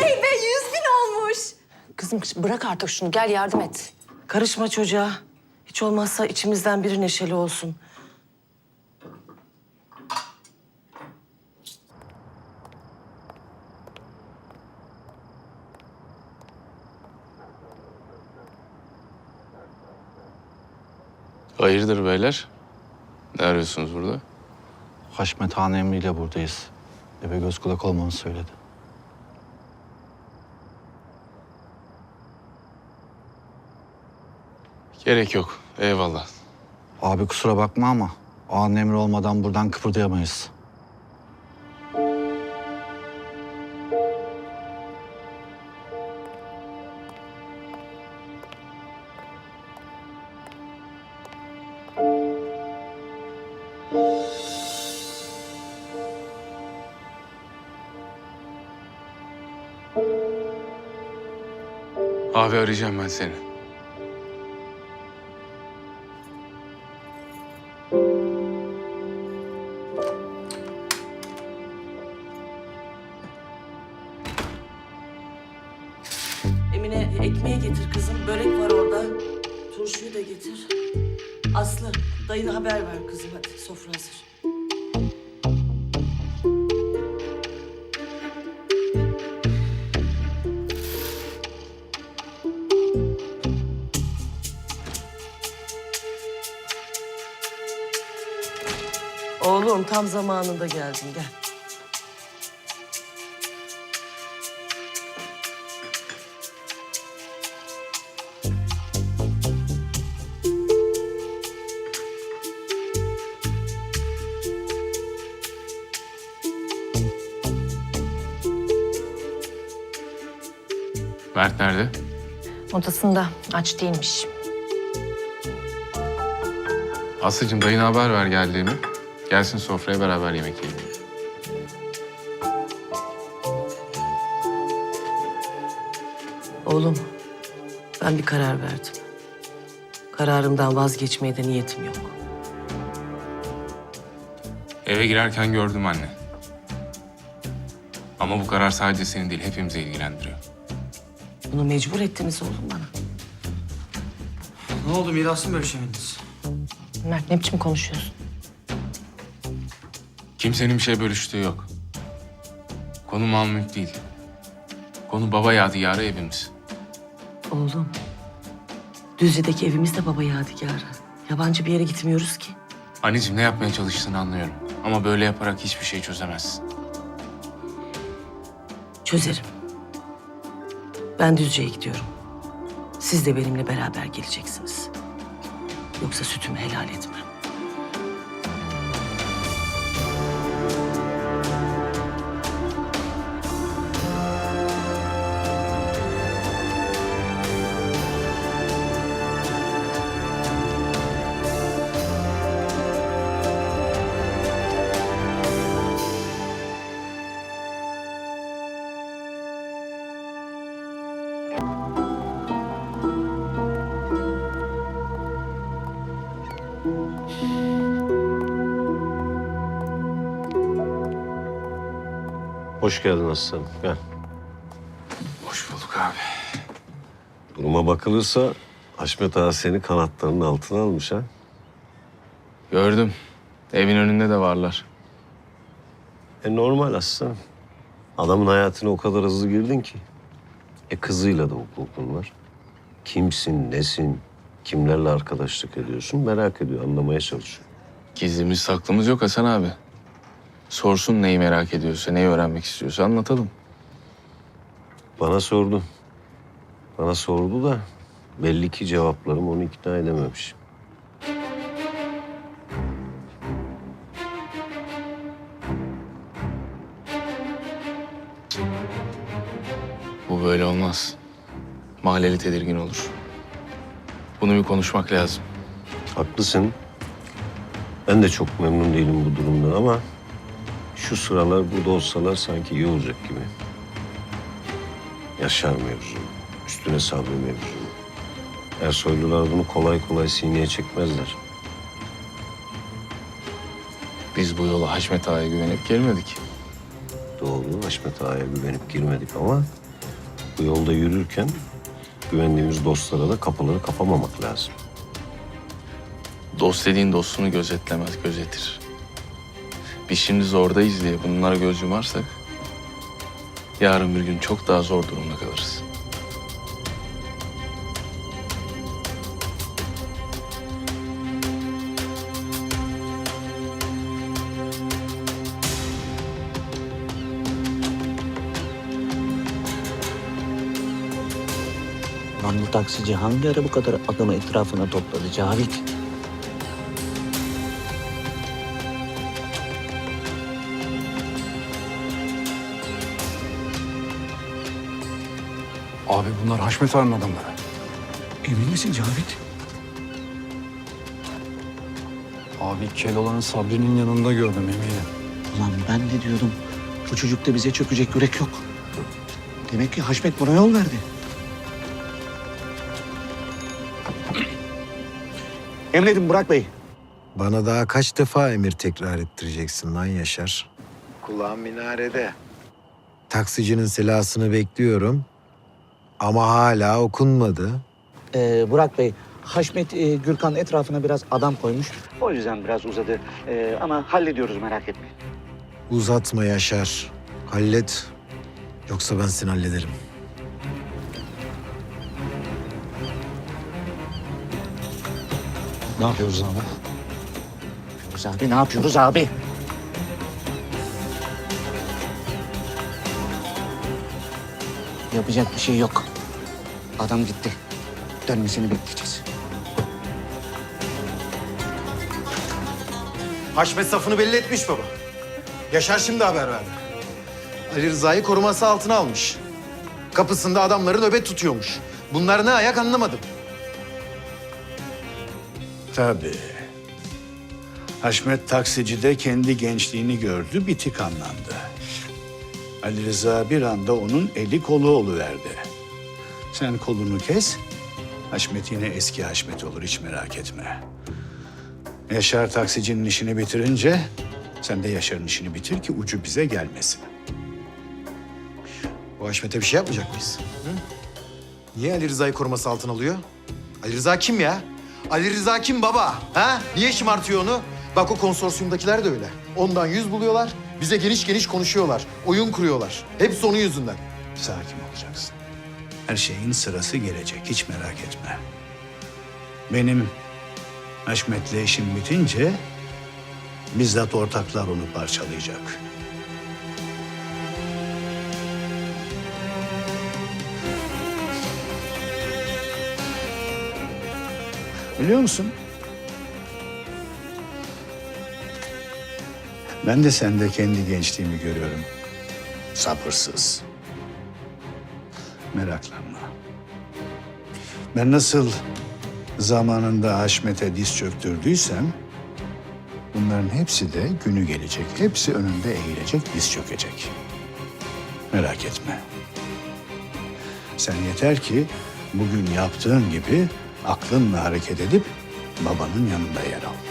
Oley be yüz bin olmuş. Kızım bırak artık şunu gel yardım et. Karışma çocuğa. Hiç olmazsa içimizden biri neşeli olsun. Hayırdır beyler? Ne arıyorsunuz burada? Haşmet Han emriyle buradayız. Eve göz kulak olmanı söyledi. Gerek yok. Eyvallah. Abi kusura bakma ama ağanın emri olmadan buradan kıpırdayamayız. Abi arayacağım ben seni. Ekmeği getir kızım. Börek var orada. Turşuyu da getir. Aslı dayına haber ver kızım hadi. Sofra hazır. Oğlum tam zamanında geldin gel. Mert nerede? Odasında aç değilmiş. Aslıcığım dayına haber ver geldiğimi. Gelsin sofraya beraber yemek yiyelim. Oğlum, ben bir karar verdim. Kararımdan vazgeçmeye de niyetim yok. Eve girerken gördüm anne. Ama bu karar sadece seni değil, hepimizi ilgilendiriyor. Bunu mecbur ettiniz oğlum bana. Ne oldu mirası mı bölüşemediniz? Mert ne biçim konuşuyorsun? Kimsenin bir şey bölüştüğü yok. Konu mal mülk değil. Konu baba yadigarı evimiz. Oğlum, Düzce'deki evimiz de baba yadigarı. Yabancı bir yere gitmiyoruz ki. Anneciğim ne yapmaya çalıştığını anlıyorum. Ama böyle yaparak hiçbir şey çözemezsin. Çözerim. Ben Düzce'ye gidiyorum. Siz de benimle beraber geleceksiniz. Yoksa sütümü helal etmem. Hoş geldin aslanım. Gel. Hoş bulduk abi. Duruma bakılırsa Haşmet Ağa seni kanatlarının altına almış ha. Gördüm. Evin önünde de varlar. E normal aslanım. Adamın hayatına o kadar hızlı girdin ki. E kızıyla da hukukun var. Kimsin, nesin, kimlerle arkadaşlık ediyorsun merak ediyor, anlamaya çalışıyor. Gizlimiz saklımız yok Hasan abi. Sorsun neyi merak ediyorsa, neyi öğrenmek istiyorsa anlatalım. Bana sordu. Bana sordu da belli ki cevaplarım onu ikna edememiş. Bu böyle olmaz. Mahalleli tedirgin olur. Bunu bir konuşmak lazım. Haklısın. Ben de çok memnun değilim bu durumdan ama şu sıralar burada olsalar sanki iyi olacak gibi. Yaşar mevzu, üstüne sabri mevzu. Ersoylular bunu kolay kolay sineye çekmezler. Biz bu yola Haşmet Ağa'ya güvenip gelmedik. Doğru, Haşmet Ağa'ya güvenip girmedik ama Bu yolda yürürken güvendiğimiz dostlara da kapıları kapamamak lazım. Dost dediğin dostunu gözetlemez, gözetir. Biz şimdi zordayız diye bunlara göz yumarsak... ...yarın bir gün çok daha zor durumda kalırız. Bu taksici hangi ara bu kadar adamı etrafına topladı Cavit? Abi bunlar Haşmet Ağa'nın adamları. Emin misin Cavit? Abi Keloğlan'ın Sabri'nin yanında gördüm eminim. Ulan ben de diyordum bu çocukta bize çökecek yürek yok. Demek ki Haşmet buna yol verdi. Emredin Burak Bey. Bana daha kaç defa emir tekrar ettireceksin lan Yaşar? Kulağım minarede. Taksicinin silahını bekliyorum. Ama hala okunmadı. Ee, Burak Bey, Haşmet e, Gürkan etrafına biraz adam koymuş. O yüzden biraz uzadı. Ee, ama hallediyoruz merak etmeyin. Uzatma Yaşar. Hallet. Yoksa ben seni hallederim. Ne yapıyoruz abi? Biz abi ne yapıyoruz abi? Yapacak bir şey yok. Adam gitti. Dönmesini bekleyeceğiz. Haşmet safını belli etmiş baba. Yaşar şimdi haber verdi. Ali Rıza'yı koruması altına almış. Kapısında adamları nöbet tutuyormuş. Bunlar ne ayak anlamadım. Tabii. Haşmet taksici de kendi gençliğini gördü, bitik anlandı. Ali Rıza bir anda onun eli kolu oluverdi. Sen kolunu kes, Haşmet yine eski Haşmet olur, hiç merak etme. Yaşar taksicinin işini bitirince sen de Yaşar'ın işini bitir ki ucu bize gelmesin. Bu Haşmet'e bir şey yapmayacak mıyız? Hı? Niye Ali Rıza'yı koruması altına alıyor? Ali Rıza kim ya? Ali Rıza kim baba? Ha? Niye şımartıyor onu? Bak o konsorsiyumdakiler de öyle. Ondan yüz buluyorlar, bize geniş geniş konuşuyorlar. Oyun kuruyorlar. Hepsi onun yüzünden. Sakin olacaksın. Her şeyin sırası gelecek, hiç merak etme. Benim Haşmet'le işim bitince bizzat ortaklar onu parçalayacak. Biliyor musun? Ben de sende kendi gençliğimi görüyorum. Sabırsız. Meraklanma. Ben nasıl zamanında Haşmet'e diz çöktürdüysem... ...bunların hepsi de günü gelecek. Hepsi önünde eğilecek, diz çökecek. Merak etme. Sen yeter ki bugün yaptığın gibi aklınla hareket edip babanın yanında yer al.